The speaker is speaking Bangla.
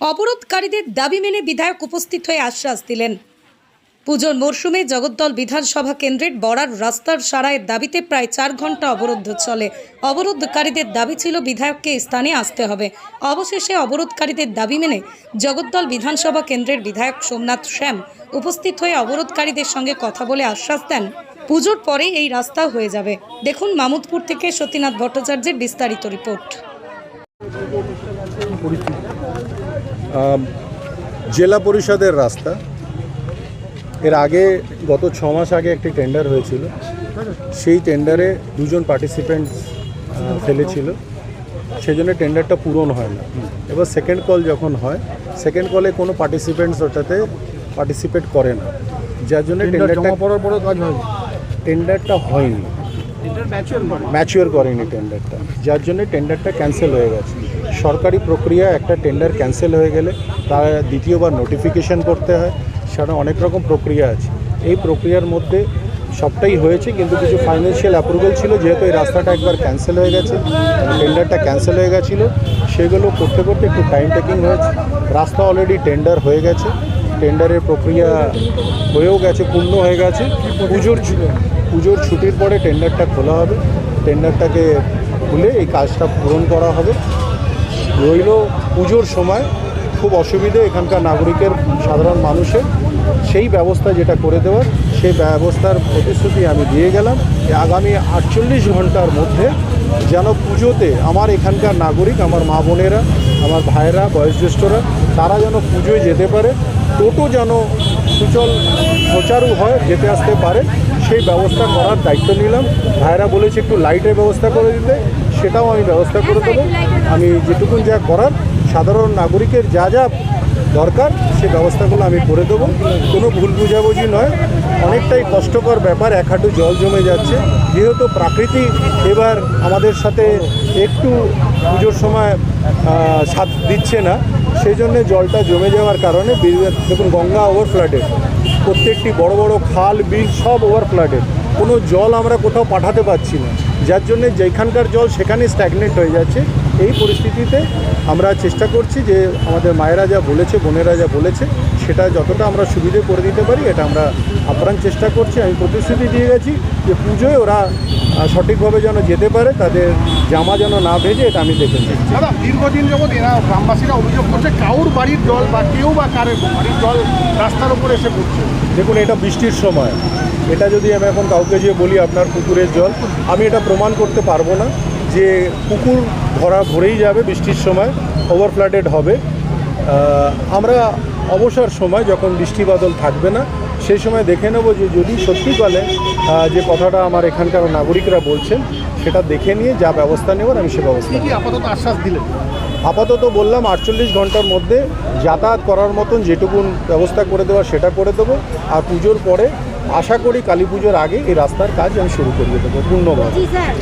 অবরোধকারীদের দাবি মেনে বিধায়ক উপস্থিত হয়ে আশ্বাস দিলেন। পুজোর মরশুমে জগদ্দল বিধানসভা কেন্দ্রের বড়ার রাস্তার সারায়ের দাবিতে প্রায় চার ঘণ্টা অবরোধ চলে। অবরোধকারীদের দাবি ছিল, বিধায়ককে স্থানে আসতে হবে। অবশেষে অবরোধকারীদের দাবি মেনে জগদ্দল বিধানসভা কেন্দ্রের বিধায়ক সোমনাথ শ্যাম উপস্থিত হয়ে অবরোধকারীদের সঙ্গে কথা বলে আশ্বাস দেন। পুজোর পরে এই রাস্তা হয়ে যাবে। দেখুন মামুদপুর থেকে সতীনাথ ভট্টাচার্যের বিস্তারিত রিপোর্ট। জেলা পরিষদের রাস্তা। এর আগে গত ছ মাস আগে একটি টেন্ডার হয়েছিল। সেই টেন্ডারে দুজন পার্টিসিপেন্ট ফেলেছিল। সেই জন্য টেন্ডারটা পূরণ হয় না। এবার সেকেন্ড কল যখন হয় সেকেন্ড কলে কোনো পার্টিসিপেন্টস ওটাতে পার্টিসিপেট করে না। যার জন্য টেন্ডারটা পড়ার পরও কাজ হয়নি। টেন্ডারটা হয়নি। ম্যাচিওর করেনি টেন্ডারটা যার জন্য টেন্ডারটা ক্যান্সেল হয়ে গেছে। সরকারি প্রক্রিয়া একটা টেন্ডার ক্যান্সেল হয়ে গেলে তার দ্বিতীয়বার নোটিফিকেশন করতে হয়। সেটা অনেক রকম প্রক্রিয়া আছে। এই প্রক্রিয়ার মধ্যে সবটাই হয়েছে, কিন্তু কিছু ফাইন্যান্সিয়াল অ্যাপ্রুভাল ছিল, যেহেতু এই রাস্তাটা একবার ক্যান্সেল হয়ে গেছে টেন্ডারটা ক্যান্সেল হয়ে গেছিল, সেগুলো করতে করতে একটু টাইম টেকিং হয়েছে। রাস্তা অলরেডি টেন্ডার হয়ে গেছে। টেন্ডারের প্রক্রিয়া হয়েও গেছে, পূর্ণ হয়ে গেছে। পুজোর পুজোর ছুটির পরে টেন্ডারটা খোলা হবে। টেন্ডারটাকে খুলে এই কাজটা পূরণ করা হবে। রইল পুজোর সময়। খুব অসুবিধে এখানকার নাগরিকের, সাধারণ মানুষের। সেই ব্যবস্থা যেটা করে দেওয়ার সেই ব্যবস্থার প্রতিশ্রুতি আমি দিয়ে গেলাম আগামী আটচল্লিশ ঘণ্টার মধ্যে যেন পুজোতে আমার এখানকার নাগরিক, আমার মা বোনেরা, আমার ভাইয়েরা, বয়োজ্যেষ্ঠরা, তারা যেন পুজোয় যেতে পারে, টোটো যেন সুচল সুচারু হয়, যেতে আসতে পারে, সেই ব্যবস্থা করার দায়িত্ব নিলাম। ভাইয়েরা বলেছে একটু লাইটের ব্যবস্থা করে দিতে, সেটাও আমি ব্যবস্থা করে দেবো। আমি যেটুকুন যা করার, সাধারণ নাগরিকের যা যা দরকার, সে ব্যবস্থাগুলো আমি করে দেবো। কোনো ভুল বুঝাবুঝি নয়। অনেকটাই কষ্টকর ব্যাপার, এক হাঁটু জল জমে যাচ্ছে। যেহেতু প্রাকৃতি এবার আমাদের সাথে একটু পুজোর সময় সাথ দিচ্ছে না সেই জন্য জলটা জমে যাওয়ার কারণে দেখুন, গঙ্গা ওভার ফ্লাডেড প্রত্যেকটি বড় বড় খাল, বিল সব ওভার ফ্লাডেড কোনো জল আমরা কোথাও পাঠাতে পারছি না। যার জন্য যেখানকার জল সেখানে স্ট্যাগনেট হয়ে যাচ্ছে। এই পরিস্থিতিতে আমরা চেষ্টা করছি যে আমাদের মায়েরা যা বলেছে বোনেরা যা বলেছে সেটা যতটা আমরা সুবিধে করে দিতে পারি এটা আমরা আপ্রাণ চেষ্টা করছি। আমি প্রতিশ্রুতি দিয়ে গেছি যে পুজোয় ওরা সঠিকভাবে যেন যেতে পারে তাদের জামা যেন না ভেজে এটা আমি দেখে নিচ্ছি। দাদা দীর্ঘদিন যাবৎ এরা গ্রামবাসীরা অভিযোগ করছে কাউর বাড়ির জল বা কেউ বা কারের বাড়ির জল রাস্তার উপরে এসে পড়ছে। দেখুন এটা বৃষ্টির সময়। এটা যদি আমি এখন কাউকে যেয়ে বলি আপনার পুকুরের জল আমি এটা প্রমাণ করতে পারব না। যে পুকুর ভরা ভরেই যাবে বৃষ্টির সময় ওভার ফ্লাডেড হবে আমরা অবসর সময় যখন বৃষ্টি বাদল থাকবে না সেই সময় দেখে নেব যে যদি সত্যিকালে আহ, যে কথাটা আমার এখানকার নাগরিকরা বলছেন সেটা দেখে নিয়ে যা ব্যবস্থা নেওয়ার আমি সে ব্যবস্থা কি আপাতত আশ্বাস দিলেন? আপাতত বললাম আটচল্লিশ ঘণ্টার মধ্যে যাতায়াত করার মতন যেটুকুন ব্যবস্থা করে দেওয়া সেটা করে দেবো। আর পুজোর পরে আশা করি কালী পুজোর আগে এই রাস্তার কাজ আমি শুরু করিয়ে দেবো পূর্ণভাবে।